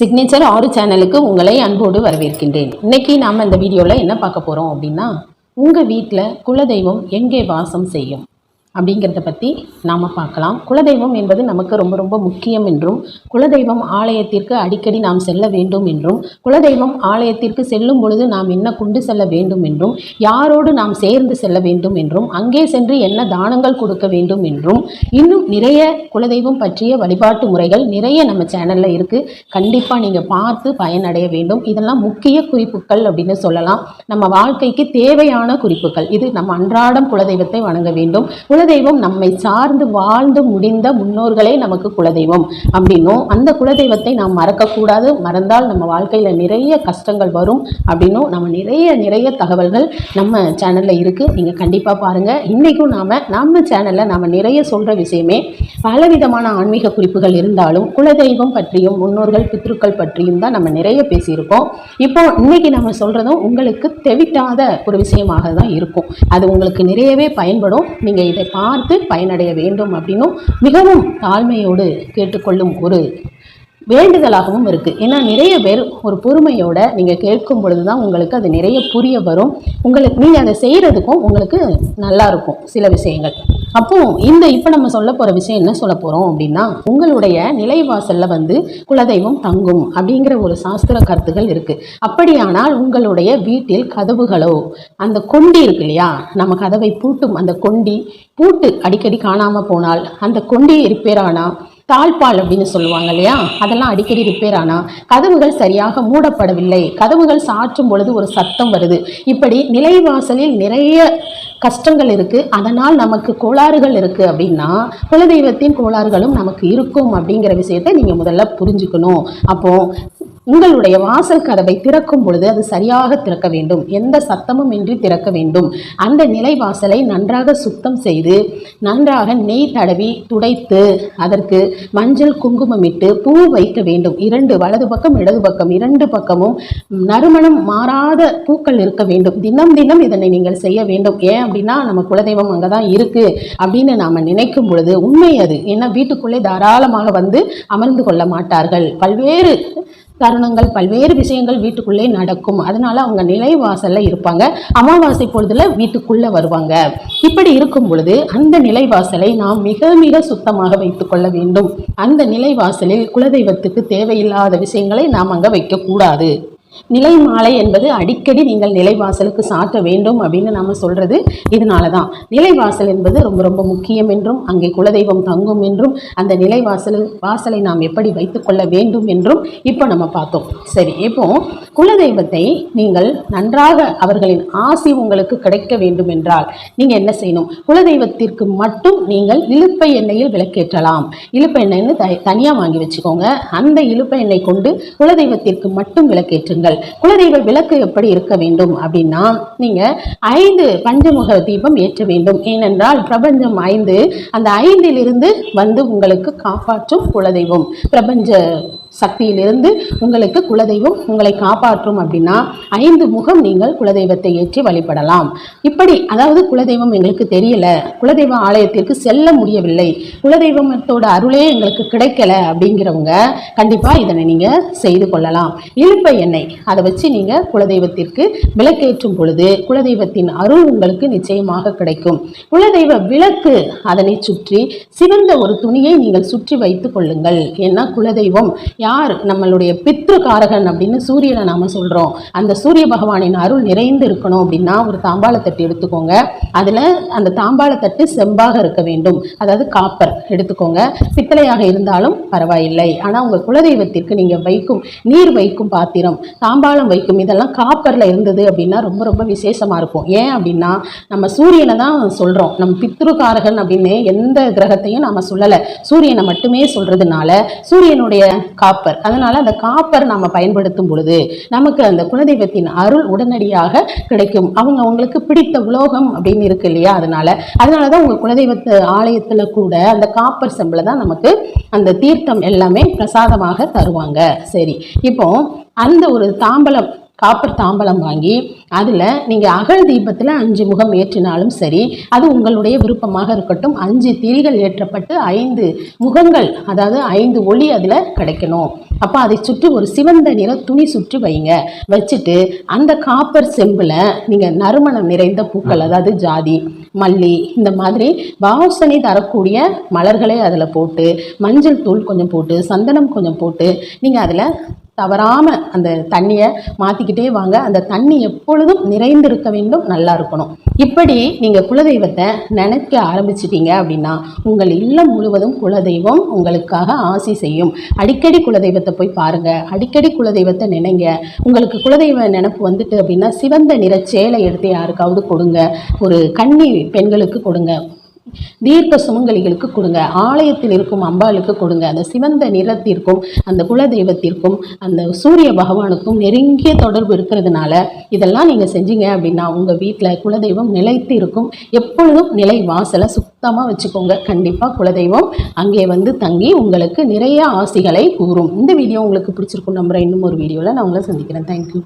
Signature ஆறு சேனலுக்கு உங்களை அன்போடு வரவேற்கின்றேன். இன்னைக்கு நாம் இந்த வீடியோவில் என்ன பார்க்க போகிறோம் அப்படின்னா உங்கள் வீட்டில் குலதெய்வம் எங்கே வாசம் செய்யும்? அப்படிங்கிறத பற்றி நாம் பார்க்கலாம். குலதெய்வம் என்பது நமக்கு ரொம்ப ரொம்ப முக்கியம் என்றும் குலதெய்வம் ஆலயத்திற்கு அடிக்கடி நாம் செல்ல வேண்டும் என்றும் குலதெய்வம் ஆலயத்திற்கு செல்லும் பொழுது நாம் என்ன கொண்டு செல்ல வேண்டும் என்றும் யாரோடு நாம் சேர்ந்து செல்ல வேண்டும் என்றும் அங்கே சென்று என்ன தானங்கள் கொடுக்க வேண்டும் என்றும் இன்னும் நிறைய குலதெய்வம் பற்றிய வழிபாட்டு முறைகள் நிறைய நம்ம சேனலில் இருக்குது கண்டிப்பாக நீங்கள் பார்த்து பயனடைய வேண்டும். இதெல்லாம் முக்கிய குறிப்புகள் அப்படின்னு சொல்லலாம். நம்ம வாழ்க்கைக்கு தேவையான குறிப்புகள். இது நம்ம அன்றாடம் குலதெய்வத்தை வணங்க வேண்டும். குலதெய்வம் நம்மை சார்ந்து வாழ்ந்து முடிந்த முன்னோர்களே நமக்கு குலதெய்வம் அப்படின்னும் அந்த குலதெய்வத்தை நாம் மறக்கக்கூடாது. மறந்தால் நம்ம வாழ்க்கையில் நிறைய கஷ்டங்கள் வரும் அப்படின்னும் நம்ம நிறைய நிறைய தகவல்கள் நம்ம சேனலில் இருக்குது நீங்கள் கண்டிப்பாக பாருங்கள் இன்றைக்கும் நாம் நம்ம சேனலில் நாம் நிறைய சொல்கிற விஷயமே பலவிதமான ஆன்மீக குறிப்புகள் இருந்தாலும் குலதெய்வம் பற்றியும் முன்னோர்கள் பித்ருக்கள் பற்றியும் தான் நம்ம நிறைய பேசியிருக்கோம். இப்போ இன்னைக்கு நம்ம சொல்கிறதும் உங்களுக்கு தெவிட்டாத ஒரு விஷயமாக தான் இருக்கும். அது உங்களுக்கு நிறையவே பயன்படும். நீங்கள் இதை பார்த்து பயனடைய வேண்டும் அப்படின்னும் மிகவும் தாழ்மையோடு கேட்டுக்கொள்ளும் ஒரு வேண்டுதலாகவும் இருக்குது ஏன்னா நிறைய பேர் ஒரு பொறுமையோட நீங்கள் கேட்கும் பொழுது தான் உங்களுக்கு அது நிறைய புரிய வரும். உங்களுக்கு நீங்கள் அதை செய்கிறதுக்கும் உங்களுக்கு நல்லா இருக்கும் சில விஷயங்கள். அப்போ இந்த இப்போ நம்ம சொல்ல போகிற விஷயம் என்ன சொல்ல போகிறோம் அப்படின்னா உங்களுடைய நிலைவாசலில் வந்து குலதெய்வம் தங்கும் அப்படிங்கிற ஒரு சாஸ்திர கருத்துகள் இருக்குது அப்படியானால் உங்களுடைய வீட்டில் கதவுகளோ அந்த கொண்டி இருக்கு இல்லையா? நம்ம கதவை பூட்டும் அந்த கொண்டி பூட்டு அடிக்கடி காணாமல் போனால் அந்த கொண்டி ரிப்பேர் ஆனால் தாழ்பால் அப்படின்னு சொல்லுவாங்க இல்லையா? அதெல்லாம் அடிக்கடி ரிப்பேர் ஆனால் கதவுகள் சரியாக மூடப்படவில்லை. கதவுகள் சாற்றும் பொழுது ஒரு சத்தம் வருது. இப்படி நிலைவாசலில் நிறைய கஷ்டங்கள் இருக்குது அதனால் நமக்கு கோளாறுகள் இருக்குது அப்படின்னா குலதெய்வத்தின் கோளாறுகளும் நமக்கு இருக்கும் அப்படிங்கிற விஷயத்தை நீங்கள் முதல்ல புரிஞ்சுக்கணும். அப்போது உங்களுடைய வாசல் கதவை திறக்கும் பொழுது அது சரியாக திறக்க வேண்டும். எந்த சத்தமும் இன்றி திறக்க வேண்டும். அந்த நிலை வாசலை நன்றாக சுத்தம் செய்து நன்றாக நெய் தடவி துடைத்து அதற்கு மஞ்சள் குங்குமம் இட்டு பூ வைக்க வேண்டும். இரண்டு வலது பக்கம் இடது பக்கம் இரண்டு பக்கமும் நறுமணம் மாறாத பூக்கள் இருக்க வேண்டும். தினம் தினம் இதனை நீங்கள் செய்ய வேண்டும். ஏன் அப்படின்னா நம்ம குலதெய்வம் அங்கே தான் இருக்கு அப்படின்னு நாம் நினைக்கும் பொழுது உண்மை அது. ஏன்னா வீட்டுக்குள்ளே தாராளமாக வந்து அமர்ந்து கொள்ள மாட்டார்கள். பல்வேறு தருணங்கள் பல்வேறு விஷயங்கள் வீட்டுக்குள்ளே நடக்கும். அதனால அவங்க நிலைவாசல்ல இருப்பாங்க. அமாவாசை பொழுதுல வீட்டுக்குள்ள வருவாங்க. இப்படி இருக்கும் பொழுது அந்த நிலைவாசலை நாம் மிக மிக சுத்தமாக வைத்துக்கொள்ள வேண்டும். அந்த நிலைவாசலில் குலதெய்வத்துக்கு தேவையில்லாத விஷயங்களை நாம் அங்க வைக்கக்கூடாது. நிலை மாலை என்பது அடிக்கடி நீங்கள் நிலைவாசலுக்கு சாட்ட வேண்டும் அப்படின்னு நாம் சொல்றது இதனால தான் நிலைவாசல் என்பது ரொம்ப ரொம்ப முக்கியம் என்றும் அங்கே குலதெய்வம் தங்கும் என்றும் அந்த நிலைவாசல் வாசலை நாம் எப்படி வைத்துக்கொள்ள வேண்டும் என்றும் இப்போ நம்ம பார்த்தோம். சரி இப்போ குலதெய்வத்தை நீங்கள் நன்றாக அவர்களின் ஆசி உங்களுக்கு கிடைக்க வேண்டும் என்றால் நீங்கள் என்ன செய்யணும்? குலதெய்வத்திற்கு மட்டும் நீங்கள் இழுப்பை எண்ணெயில் விளக்கேற்றலாம். இழுப்பை எண்ணெய்னு த தனியாக வாங்கி வச்சுக்கோங்க. அந்த இழுப்பை எண்ணெய் கொண்டு குலதெய்வத்திற்கு மட்டும் விளக்கேற்றுங்க விளக்கேற்றுங்கள் குலதெய்வ விளக்கு எப்படி இருக்க வேண்டும் அப்படின்னா நீங்கள் ஐந்து பஞ்சமுக தீபம் ஏற்ற வேண்டும். ஏனென்றால் பிரபஞ்சம் ஐந்து அந்த ஐந்திலிருந்து வந்து உங்களுக்கு காப்பாற்றும் குலதெய்வம். பிரபஞ்ச சக்தியிலிருந்து உங்களுக்கு குலதெய்வம் உங்களை காப்பாற்றும் அப்படின்னா ஐந்து முகம் நீங்கள் குலதெய்வத்தை ஏற்றி வழிபடலாம். இப்படி அதாவது குலதெய்வம் எங்களுக்கு தெரியல. குலதெய்வ ஆலயத்திற்கு செல்ல முடியவில்லை. குலதெய்வத்தோட அருளே எங்களுக்கு கிடைக்கல அப்படிங்கிறவங்க கண்டிப்பாக இதனை நீங்கள் செய்து கொள்ளலாம். இழுப்பை எண்ணெய். அதை வச்சு நீங்கள் குலதெய்வத்திற்கு விளக்கேற்றும் பொழுது குலதெய்வத்தின் அருள் உங்களுக்கு நிச்சயமாக கிடைக்கும். குலதெய்வ விளக்கு அதனை சுற்றி சிவந்த ஒரு துணியை நீங்கள் சுற்றி வைத்துக் கொள்ளுங்கள். ஏன்னா குலதெய்வம் யார் நம்மளுடைய பித்ருகாரகன் அப்படின்னு சூரியனை நாம சொல்றோம். அந்த சூரிய பகவானின் அருள் நிறைந்து இருக்கணும் அப்படின்னா ஒரு தாம்பாளத்தட்டு எடுத்துக்கோங்க. அதுல அந்த தாம்பாளத்தட்டு செம்பாக இருக்க வேண்டும். அதாவது காப்பர் எடுத்துக்கோங்க. பித்தளையாக இருந்தாலும் பரவாயில்லை. ஆனா உங்க குலதெய்வத்திற்கு நீங்க வைக்கும் நீர் வைக்கும் பாத்திரம் தாம்பாளம் வைக்கும். இதெல்லாம் காப்பரில் இருந்தது அப்படின்னா ரொம்ப ரொம்ப விசேஷமாக இருக்கும். ஏன் அப்படின்னா நம்ம சூரியனை தான் சொல்கிறோம் நம்ம பித்ருக்காரகன் அப்படின்னு எந்த கிரகத்தையும் நம்ம சொல்லலை. சூரியனை மட்டுமே சொல்கிறதுனால சூரியனுடைய காப்பர். அதனால் அந்த காப்பர் நம்ம பயன்படுத்தும் பொழுது நமக்கு அந்த குலதெய்வத்தின் அருள் உடனடியாக கிடைக்கும். அவங்க அவங்களுக்கு பிடித்த உலோகம் அப்படின்னு இருக்கு இல்லையா? அதனால அதனால தான் உங்கள் குலதெய்வத்து ஆலயத்தில் கூட அந்த காப்பர் செம்பில் தான் நமக்கு அந்த தீர்த்தம் எல்லாமே பிரசாதமாக தருவாங்க. சரி இப்போ அந்த ஒரு தாம்பலம் காப்பர் தாம்பலம் வாங்கி அதில் நீங்கள் அகல் தீபத்தில் அஞ்சு முகம் ஏற்றினாலும் சரி அது உங்களுடைய விருப்பமாக இருக்கட்டும். அஞ்சு திரிகள் ஏற்றப்பட்டு ஐந்து முகங்கள் அதாவது ஐந்து ஒளி அதில் கிடைக்கணும். அப்போ அதை சுற்றி ஒரு சிவந்த நிற துணி சுற்றி வைங்க. வச்சுட்டு அந்த காப்பர் செம்பில் நீங்கள் நறுமணம் நிறைந்த பூக்கள் அதாவது ஜாதி மல்லி இந்த மாதிரி வாசனை தரக்கூடிய மலர்களை அதில் போட்டு மஞ்சள் தூள் கொஞ்சம் போட்டு சந்தனம் கொஞ்சம் போட்டு நீங்கள் அதில் தவறாமல் அந்த தண்ணியை மாற்றிக்கிட்டே வாங்க. அந்த தண்ணி எப்பொழுதும் நிறைந்திருக்க வேண்டும் நல்லா இருக்கணும். இப்படி நீங்கள் குலதெய்வத்தை நினைக்க ஆரம்பிச்சிட்டீங்க அப்படின்னா உங்கள் இல்லம் முழுவதும் குலதெய்வம் உங்களுக்காக ஆசி செய்யும். அடிக்கடி குலதெய்வத்தை போய் பாருங்கள் அடிக்கடி குலதெய்வத்தை நினைங்க. உங்களுக்கு குலதெய்வ நினப்பு வந்துட்டு அப்படின்னா சிவந்த நிற சேலை எடுத்து யாருக்காவது கொடுங்க. ஒரு கன்னி பெண்களுக்கு கொடுங்க. தீர்க்க சுமங்கலிகளுக்கு கொடுங்க. ஆலயத்தில் இருக்கும் அம்பாளுக்கு கொடுங்க. அந்த சிவந்த நிறத்திற்கும் அந்த குலதெய்வத்திற்கும் அந்த சூரிய பகவானுக்கும் நெருங்கிய தொடர்பு இருக்கிறதுனால இதெல்லாம் நீங்கள் செஞ்சீங்க அப்படின்னா உங்கள் வீட்டில் குலதெய்வம் நிலைத்து இருக்கும் எப்பொழுதும் நிலை வாசலை சுத்தமாக வச்சுக்கோங்க. கண்டிப்பாக குலதெய்வம் அங்கே வந்து தங்கி உங்களுக்கு நிறைய ஆசிகளை கூறும். இந்த வீடியோ உங்களுக்கு பிடிச்சிருக்கும் நம்புகிறேன் இன்னும் ஒரு வீடியோவில் நான் உங்களை சந்திக்கிறேன். தேங்க்யூ